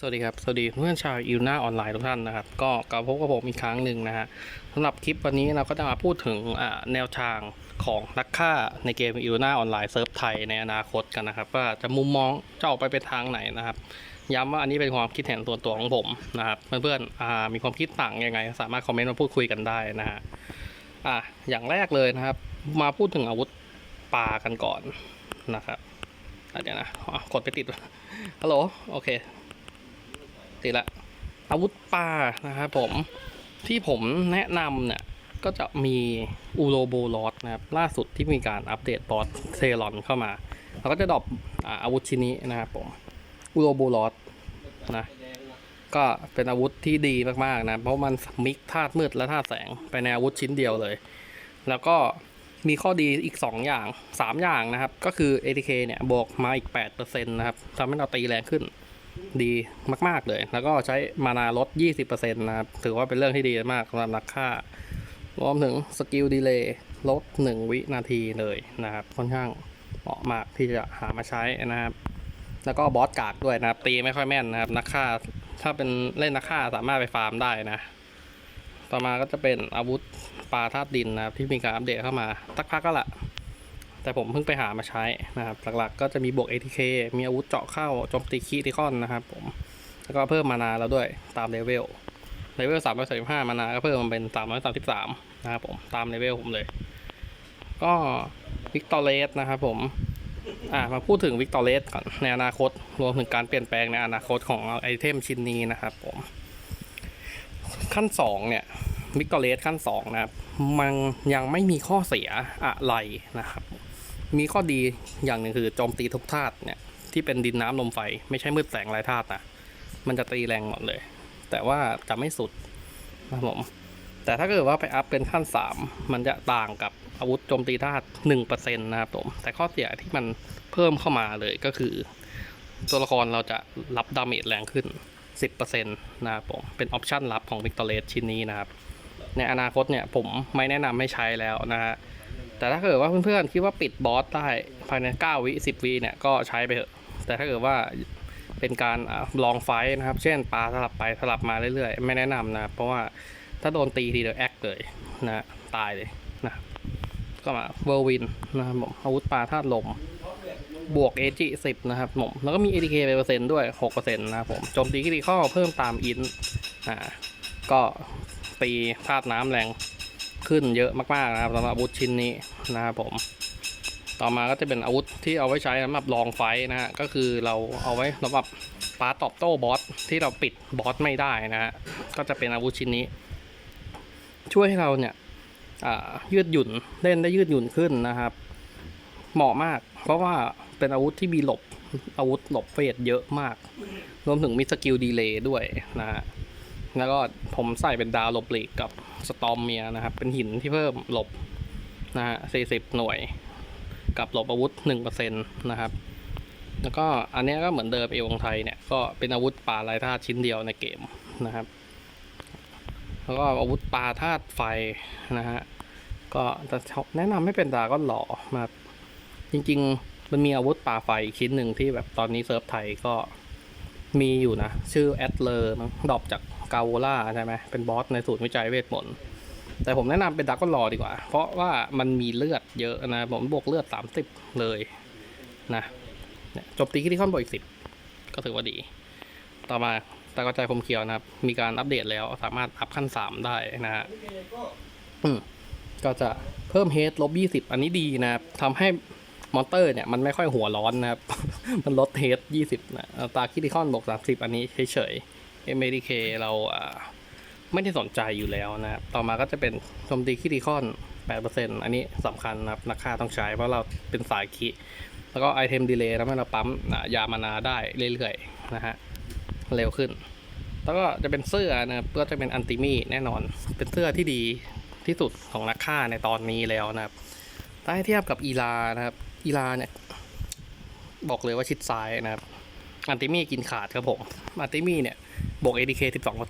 สวัสดีครับ สวัสดีเพื่อนชาวอิวนาออนไลน์ทุกท่านนะครับ ก็กลับพบกับผมอีกครั้งหนึ่งนะฮะสำหรับคลิปวันนี้เราก็จะมาพูดถึงแนวทางของนักฆ่าในเกมอิวนาออนไลน์เซิร์ฟไทยในอนาคตกันนะครับ ว่าจะมุมมองจะออกไปเป็นทางไหนนะครับ ย้ำว่าอันนี้เป็นความคิดเห็นส่วนตัวของผมนะครับ เพื่อนๆมีความคิดต่างยังไง สามารถคอมเมนต์มาพูดคุยกันได้นะฮะอะอย่างแรกเลยนะครับ มาพูดถึงอาวุธปากันก่อนนะครับอะเดี๋ยวนะกดไปติดฮัลโหลโอเค ติละอาวุธปลานะครับผมที่ผมแนะนำเนี่ยก็จะมีอูโรโบลอสนะครับล่าสุดที่มีการอัปเดตบอสเซรอนเข้ามาเราก็จะดรอปอาอาวุธชิ้นนี้นะครับผมอูโรโบลอสนะก็เป็นอาวุธที่ดีมากๆนะเพราะมันมิกธาตุมืดและธาตุแสงไปในอาวุธชิ้นเดียวเลย แล้วก็มีข้อดีอีก 2 อย่าง 3 อย่างนะครับ ก็คือ ATK เนี่ยบวกมาอีก8%นะครับทำให้เราตีแรงขึ้น ดีมาก ๆ เลย แล้วก็ใช้มานาลด 20%นะครับ ถือว่าเป็นเรื่องที่ดีมากสำหรับนักฆ่ารวมถึงสกิลดีเลย์ลด 1 วินาทีเลยนะครับ ค่อนข้างเหมาะมากที่จะหามาใช้นะครับ แล้วก็บอสกากด้วยนะครับ ตีไม่ค่อยแม่นนะครับ นักฆ่าถ้าเป็นเล่นนักฆ่าสามารถไปฟาร์มได้นะ ต่อมาก็จะเป็นอาวุธปลาธาตุดินนะครับที่มีการอัปเดตเข้ามาสักพักก็ละ แต่ผมเพิ่งไปหามาใช้นะครับ หลักๆก็จะมีบวก ATK มีอาวุธเจาะเข้าโจมตีคีติคอนนะครับผม แล้วก็เพิ่มมานาแล้วด้วยตามเลเวล เลเวลสามร้อยสามสิบห้ามานาก็เพิ่มมาเป็นสามร้อยสามสิบสามนะครับผม ตามเลเวลผมเลย ก็วิกตอเรสนะครับผม อ่ามาพูดถึงวิกตอเรสก่อนในอนาคต รวมถึงการเปลี่ยนแปลงในอนาคตของไอเทมชิ้นนี้นะครับผม ขั้นสองเนี่ยวิกตอเรสขั้นสองนะครับ มันยังไม่มีข้อเสียอะไรนะครับ มีข้อดีอย่างหนึ่งคือโจมตีทุกธาตุเนี่ยที่เป็นดินน้ำลมไฟ ไม่ใช่มืดแสงไรธาตุนะมันจะตีแรงหมดเลย แต่ว่าจะไม่สุดนะผมแต่ถ้าเกิดว่าไปอัพเป็นขั้น 3 มันจะต่างกับอาวุธโจมตีธาตุหนึ่งเปอร์เซ็นต์นะครับผมแต่ข้อเสียที่มันเพิ่มเข้ามาเลยก็คือ ตัวละครเราจะรับดาเมจแรงขึ้น 10%นะครับผมเป็นออปชันลับของวิกตอเรสชิ้นนี้นะครับ ในอนาคตเนี่ยผมไม่แนะนำให้ใช้แล้วนะฮะ แต่ถ้าเกิดว่าเพื่อนๆคิดว่าปิดบอสได้ภายใน 9 วิ 10 วิเนี่ยก็ใช้ไปเถอะ แต่ถ้าเกิดว่าเป็นการลองไฟนะครับ เช่นปลาสลับไปสลับมาเรื่อยๆ ไม่แนะนำนะเพราะว่าถ้าโดนตีทีเดียวแอคเลยนะตายเลยนะก็มาเวอร์วินนะครับผมอาวุธปลาธาตุลม บวก AG 10นะครับผมแล้วก็มี ATK ไปเปอร์เซ็นต์ด้วย6%นะครับผมโจมตีคริติคอลเพิ่มตามอินอ่าก็ตีธาตุน้ำแรง ขึ้นเยอะมากๆนะครับสำหรับอาวุธชิ้นนี้นะครับผม ต่อมาก็จะเป็นอาวุธที่เอาไว้ใช้สำหรับลองไฟนะฮะก็คือเราเอาไว้สำหรับปาตอบโต้บอสที่เราปิดบอสไม่ได้นะฮะก็จะเป็นอาวุธชิ้นนี้ ช่วยให้เราเนี่ยอ่ายืดหยุ่นเล่นได้ยืดหยุ่นขึ้นนะครับ เหมาะมาก เพราะว่าเป็นอาวุธที่มีหลบอาวุธหลบเฟสเยอะมาก รวมถึงมีสกิลดีเลย์ด้วยนะฮะแล้วก็ผมใส่เป็นดาวหลบหลีกกับ สตอมเมียนะครับ เป็นหินที่เพิ่มหลบนะฮะ40 หน่วย กับหลบอาวุธ 1%นะครับ แล้วก็อันนี้ก็เหมือนเดิมเอวงไทยเนี่ย ก็เป็นอาวุธปลาลายธาตุชิ้นเดียวในเกมนะครับ แล้วก็อาวุธปลาธาตุไฟนะฮะ ก็จะแนะนำให้เป็นดาก้อนหล่อนะครับจริง ๆ มันมีอาวุธปลาไฟชิ้นหนึ่งที่แบบตอนนี้เซิร์ฟไทยก็มีอยู่นะ ชื่อแอดเลอร์มั้งดรอปจาก กาโวล่าใช่ไหมเป็นบอสในศูนย์วิจัยเวทมนต์แต่ผมแนะนำเป็นดักก็รอดีกว่า เพราะว่ามันมีเลือดเยอะนะ ผมบวกเลือด 30 เลยนะจบตีที่ค่อนบวกอีกสิบก็ถือว่าดี ต่อมาตากระจายผมเขียวนะครับ มีการอัปเดตแล้วสามารถอัพขั้น 3 ได้นะฮะก็จะเพิ่มเฮดลบ20อันนี้ดีนะครับทำให้มอนเตอร์เนี่ยมันไม่ค่อยหัวร้อนนะครับ มันลดเฮด20นะตาคิติคอนบวก30อันนี้เฉยๆ MADK เราอ่าไม่ได้สนใจอยู่แล้วนะครับ ต่อมาก็จะเป็นโจมตีคิติคอน 8%อันนี้สำคัญนะครับ นักฆ่าต้องใช้เพราะเราเป็นสายคิ แล้วก็ไอเทมดีเลย์ทำให้เราปั๊มอ่ายามานาได้เรื่อยๆนะฮะ เร็วขึ้น แล้วก็จะเป็นเสื้อนะครับก็จะเป็นอันติมีแน่นอน เป็นเสื้อที่ดีที่สุดของนักฆ่าในตอนนี้แล้วนะครับ ถ้าให้เทียบกับอีลานะครับ อีลาเนี่ยบอกเลยว่าชิดซ้ายนะครับอันติมีกินขาดครับผมอันติมีเนี่ย บวก ADK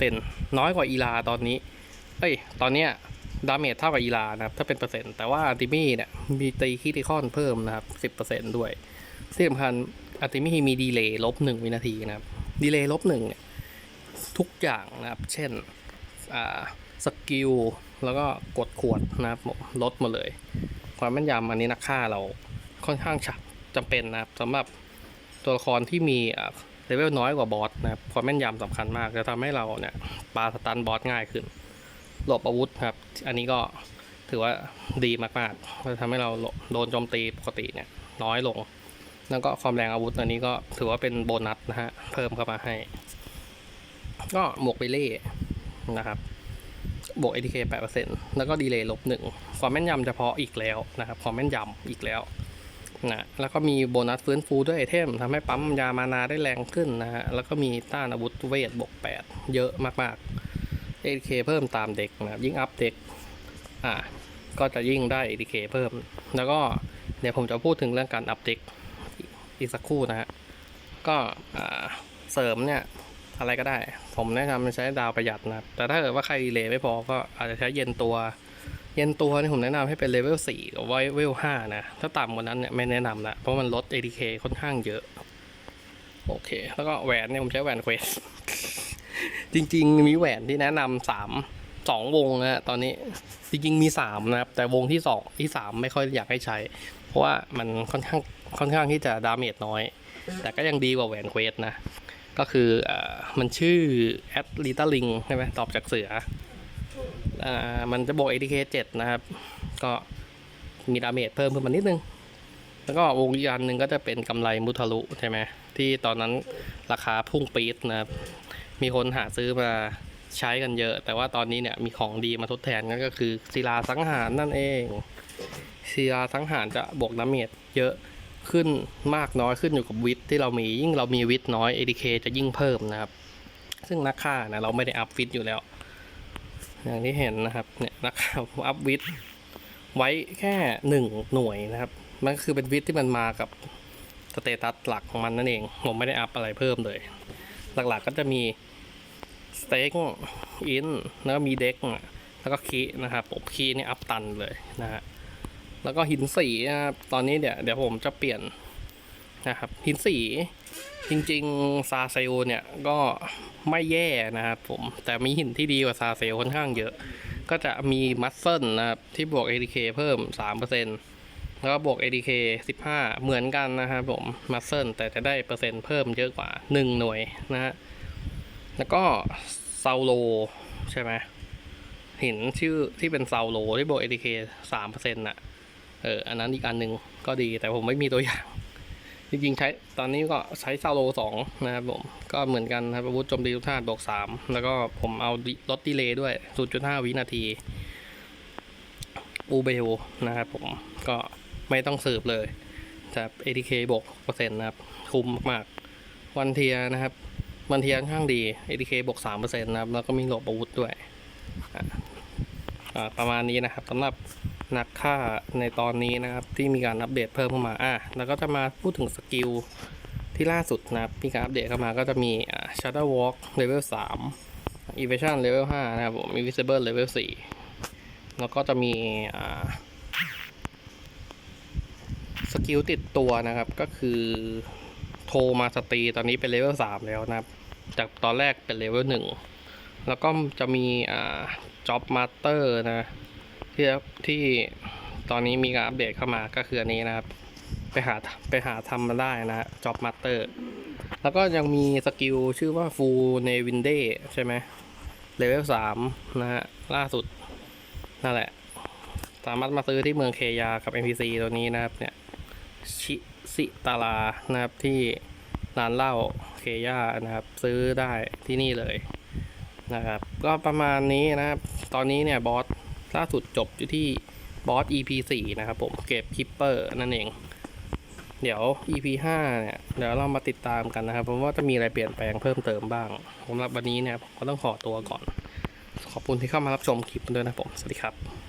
12%น้อยกว่าอีลาตอนนี้ เอ้ย ตอนเนี้ยดาเมจเท่ากับอีลานะครับ ถ้าเป็นเปอร์เซ็นต์ แต่ว่าอันติมี่เนี่ย มีตีคิติคอนเพิ่มนะครับ 10%ด้วยที่สำคัญอันติมี่มีดีเลย์ลบ1วินาทีนะครับ ดีเลย์ลบหนึ่งเนี่ย ทุกอย่างนะครับ เช่น อ่า สกิล แล้วก็กดขวดนะครับลดหมดเลย ความแม่นยำอันนี้นักฆ่าเราค่อนข้างฉับจำเป็นนะครับสำหรับตัวละครที่มีอ่า เลเวลน้อยกว่าบอสนะครับความแม่นยำสำคัญมากจะทำให้เราเนี่ยปาสตันบอสง่ายขึ้น หลบอาวุธครับ อันนี้ก็ถือว่าดีมากๆจะทำให้เราโดนโจมตีปกติเนี่ยน้อยลง แล้วก็ความแรงอาวุธอันนี้ก็ถือว่าเป็นโบนัสนะฮะเพิ่มเข้ามาให้ ก็หมวกไปเล่นะครับบวก ATK 8%แล้วก็ดีเลย์ลบหนึ่งความแม่นยำเฉพาะอีกแล้วนะครับ ความแม่นยำอีกแล้ว นะแล้วก็มีโบนัสฟื้นฟูด้วยไอเทมทำให้ปั๊มยามานาได้แรงขึ้นนะฮะ แล้วก็มีต้านอาวุธเวทบวก8 เยอะมากๆ ATK เพิ่มตามเด็กนะครับ ยิ่งอัพเด็ก อ่า ก็จะยิ่งได้ ATK เพิ่ม แล้วก็เดี๋ยวผมจะพูดถึงเรื่องการอัพเด็กอีกสักครู่นะฮะ ก็เสริมเนี่ยอะไรก็ได้ ผมแนะนำใช้ดาวประหยัดนะครับ แต่ถ้าเกิดว่าใครดีเลยไม่พอก็อาจจะใช้เย็นตัว เย็นตัวนี่ผมแนะนำให้เป็นเลเวล4กับเลเวล5นะ ถ้าต่ำกว่านั้นเนี่ยไม่แนะนำละเพราะมันลด ADK ค่อนข้างเยอะ โอเค แล้วก็แหวนเนี่ยผมใช้แหวนเควส จริง ๆ มีแหวนที่แนะนำสามสองวงนะฮะตอนนี้จริงๆมีสามนะครับ แต่วงที่สองที่สามไม่ค่อยอยากให้ใช้ เพราะว่ามันค่อนข้างค่อนข้างที่จะดาเมจน้อย แต่ก็ยังดีกว่าแหวนเควสนะ ก็คืออมันชื่อแอดลิตาลิงใช่ไหมตอบจากเสือ มันจะบวก ATK 7 นะครับ ก็มีดาเมจเพิ่มขึ้นมานิดนึง แล้วก็วงอีกอันหนึ่งก็จะเป็นกำไรมุทะลุใช่ไหมที่ตอนนั้นราคาพุ่งปี๊ดนะครับ มีคนหาซื้อมาใช้กันเยอะ แต่ว่าตอนนี้เนี่ยมีของดีมาทดแทนนั่นก็คือศิลาสังหารนั่นเองศิลาสังหารจะบวกดาเมจเยอะขึ้นมากน้อยขึ้นอยู่กับวิทที่เรามียิ่งเรามีวิทน้อย ADK จะยิ่งเพิ่มนะครับ ซึ่งนักฆ่านะเราไม่ได้อัพวิทอยู่แล้ว อย่างที่เห็นนะครับเนี่ยนักฆ่าอัพวิทไว้แค่หนึ่งหน่วยนะครับ มันก็คือเป็นวิทที่มันมากับสเตตัสหลักของมันนั่นเอง ผมไม่ได้อัพอะไรเพิ่มเลย หลักๆก็จะมีสเต็กอินแล้วก็มีเด็กแล้วก็คีนะครับผมคีนี่อัพตันเลยนะฮะแล้วก็หินสีนะครับตอนนี้เดี๋ยวเดี๋ยวผมจะเปลี่ยน นะครับหินสีจริงๆซาเซลเนี่ยก็ไม่แย่นะครับผม แต่มีหินที่ดีกว่าซาเซลค่อนข้างเยอะ ก็จะมีมัสเซิลนะครับ ที่บวก ADK เพิ่ม 3%แล้วก็บวก ADK 15 เหมือนกันนะครับผมมัสเซิลแต่จะได้เปอร์เซ็นต์เพิ่มเยอะกว่า 1 หน่วยนะฮะแล้วก็เซาโลใช่ไหมหินชื่อที่เป็นเซาโลที่บวก ADK 3%น่ะเอออันนั้นอีกอันหนึ่งก็ดีแต่ผมไม่มีตัวอย่าง จริงๆใช้ตอนนี้ก็ใช้ซาโลสองนะครับผม ก็เหมือนกันครับอาวุธโจมตีทุกท่าบวกสามแล้วก็ผมเอาลดดีเลย์ด้วย 0.5 วินาทีอูเบลนะครับผมก็ไม่ต้องสืบเลยจะ ATK บวกเปอร์เซ็นต์นะครับ คุ้มมากๆ วันเทียนะครับ วันเทียค่อนข้างดี ATK บวก3%นต์นะครับ แล้วก็มีหลบอาวุธด้วย ประมาณนี้นะครับสำหรับ นักฆ่าในตอนนี้นะครับ ที่มีการอัปเดตเพิ่มเข้ามาอะแล้วก็จะมาพูดถึงสกิลที่ล่าสุดนะครับมีการอัปเดตเข้ามาก็จะมีอ่า Shadow Walk Level 3 Evasion Level 5 นะครับผม Invisible Level 4 แล้วก็จะมีอ่าสกิลติดตัวนะครับก็คือโทรมาสตรีตอนนี้เป็นเลเวล3แล้วนะครับ จากตอนแรกเป็นเลเวล1แล้วก็จะมีอ่า Job Master นะ ที่ที่ตอนนี้มีการอัปเดตเข้ามาก็คืออันนี้นะครับ ไปหาไปหาทำมาได้นะฮะ Job Master แล้วก็ยังมีสกิลชื่อว่า Full n e v i n d a y ใช่ไหมเลเวลสามนะฮะล่าสุด นั่นแหละ สามารถมาซื้อที่เมืองเคยากับ NPC ตัวนี้นะครับเนี่ยชิซิตาลานะครับที่ร้านเหล้าเคยานะครับ ซื้อได้ที่นี่เลยนะครับ ก็ประมาณนี้นะครับ ตอนนี้เนี่ยบอส ล่าสุดจบอยู่ที่บอส EP 4นะครับผมเก็บคิปเปอร์นั่นเอง เดี๋ยว EP 5เนี่ยเดี๋ยวเรามาติดตามกันนะครับเพราะว่าจะมีอะไรเปลี่ยนแปลงเพิ่มเติมบ้างสำหรับวันนี้เนี่ยผมก็ต้องขอตัวก่อน ขอบคุณที่เข้ามารับชมคลิปด้วยนะครับผม สวัสดีครับ